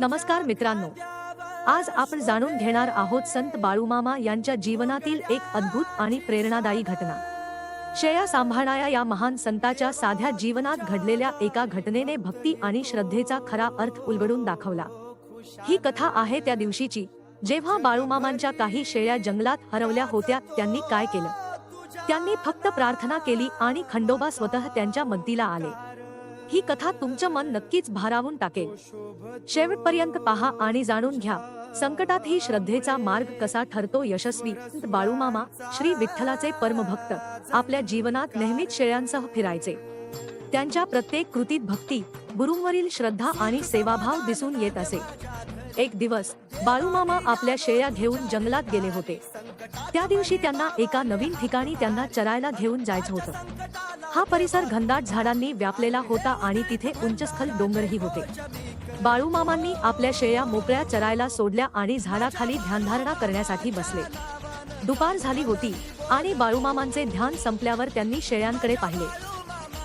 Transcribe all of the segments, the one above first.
नमस्कार मित्रांनो. आज आपण जाणून घेणार आहोत संत बाळूमामा यांच्या जीवनातील एक अद्भुत आणि प्रेरणादायी घटना. शेया सांभाळणाऱ्या या महान संताच्या साध्या जीवनात घडलेल्या एका घटनेने भक्ती आणि श्रद्धेचा खरा अर्थ उलगडून दाखवला. ही कथा आहे त्या दिवशीची जेव्हा बाळूमामांच्या काही शेळ्या जंगलात हरवल्या होत्या त्यांनी काय केलं? त्यांनी फक्त प्रार्थना केली आणि खंडोबा स्वतः त्यांच्या मदतीला आले. ही कथा तुमचं मन नक्कीच भारावून टाकेल. शेवटपर्यंत पहा आणि जाणून घ्या. संकटात ही श्रद्धेचा मार्ग कसा ठरतो यशस्वी? बाळूमामा श्री विठ्ठलाचे परमभक्त आपल्या जीवनात नेहमीच शेळ्यांसह फिरायचे. त्यांच्या प्रत्येक कृतीत भक्ती गुरुंवरील श्रद्धा आणि सेवाभाव दिसून येत असे. एक दिवस बाळूमामा आपल्या शेळ्या घेऊन जंगलात गेले होते. त्या दिवशी त्यांना एका नवीन ठिकाणी त्यांना चरायला घेऊन जायचं होतं. हा परिसर घनदाट झाडांनी व्यापलेला होता आणि तिथे उंचस्थल डोंगरही होते. बाळूमामांनी आपल्या शेळ्या मोकळ्या चरायला सोडल्या आणि झाडाखाली ध्यानधारणा करण्यासाठी बसले. दुपार झाली होती आणि बाळूमामांचे ध्यान संपल्यावर त्यांनी शेळ्यांकडे पाहिले.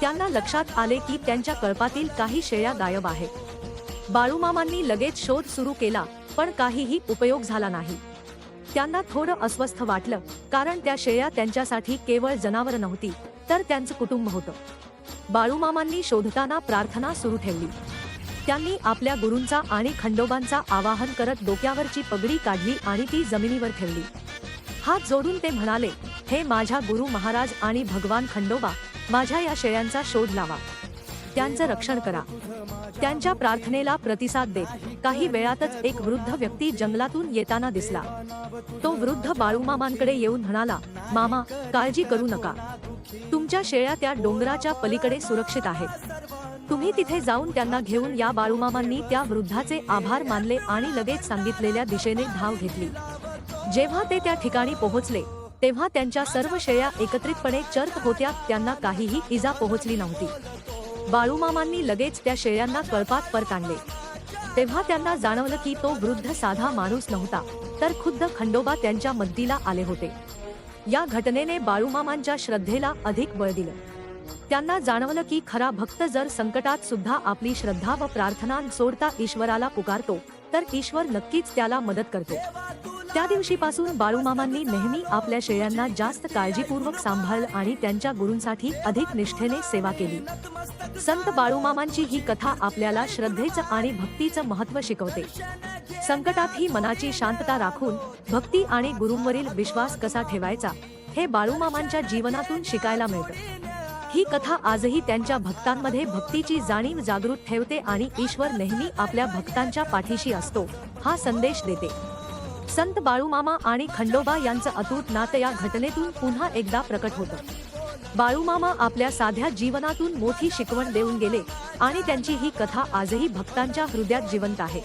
त्यांना लक्षात आले की त्यांच्या कळपातील काही शेळ्या गायब आहेत. बाळूमामांनी लगेच शोध सुरू केला पण काहीही उपयोग झाला नाही. त्यांना थोडं अस्वस्थ वाटलं कारण त्या शेळ्या त्यांच्यासाठी केवळ जनावर नव्हती. तर त्यांचं कुटुंब होतं. बाळूमामांनी शोधताना प्रार्थना सुरू ठेवली. त्यांनी आपल्या गुरूंचा आणि खंडोबांचा आवाहन करत डोक्यावरची पगडी काढली आणि ती जमिनीवर ठेवली. हात जोडून ते म्हणाले हे माझ्या गुरु महाराज आणि भगवान खंडोबा माझ्या या शेळ्यांचा शोध लावा. त्यांचं रक्षण करा. त्यांच्या प्रार्थनेला प्रतिसाद देत. काही वेळातच एक वृद्ध व्यक्ती जंगलातून येताना दिसला. तो वृद्ध बाळूमामांकडे येऊन म्हणाला मामा काळजी करू नका. तुमच्या शेळ्या त्या डोंगराच्या पलीकडे सुरक्षित आहेत. तुम्ही तिथे जाऊन त्यांना घेऊन या बाळूमामांनी त्या वृद्धाचे आभार मानले आणि लगेच सांगितलेल्या दिशेने धाव घेतली. जेव्हा ते त्या ठिकाणी पोहोचले तेव्हा त्यांच्या सर्व शेळ्या एकत्रितपणे चर्क होत्या त्यांना काहीही इजा पोहोचली नव्हती. बाळूमामांनी लगेच त्या शेळ्यांना कळपात परत आणले. तेव्हा त्यांना जाणवलं की तो वृद्ध साधा माणूस नव्हता तर खुद्द खंडोबा त्यांच्या मद्दीला आले होते. या घटनेने बाळूमामांच्या श्रद्धेला अधिक बळ दिलं. त्यांना जाणवलं की खरा भक्त जर संकटात सुद्धा आपली श्रद्धा व प्रार्थना सोडता ईश्वराला पुकारतो तर ईश्वर नक्कीच त्याला मदत करतो. त्या दिवशीपासून बाळूमामांनी नेहमी आपल्या शेळ्यांना जास्त काळजीपूर्वक सांभाळलं आणि त्यांच्या गुरूंसाठी अधिक निष्ठेने सेवा केली. संत बाळूमामांची ही कथा आपल्याला श्रद्धेचं आणि भक्तीचं महत्त्व शिकवते. संकटातही मनाची शांतता राखून भक्ती आणि गुरूंवरील विश्वास कसा ठेवायचा हे बाळूमामांच्या जीवनातून शिकायला मिळतं. ही कथा आजही त्यांच्या भक्तांमध्ये भक्तीची जाणीव जागृत ठेवते आणि ईश्वर नेहमी आपल्या भक्तांच्या पाठीशी असतो हा संदेश देते. संत बाळूमामा आणि खंडोबा यांचं अतूट नातं या घटनेतून पुन्हा एकदा प्रकट होतं. बाळूमामा आपल्या साध्या जीवनातून मोठी शिकवण देऊन गेले आणि त्यांची ही कथा आजही भक्तांच्या हृदयात जिवंत आहे.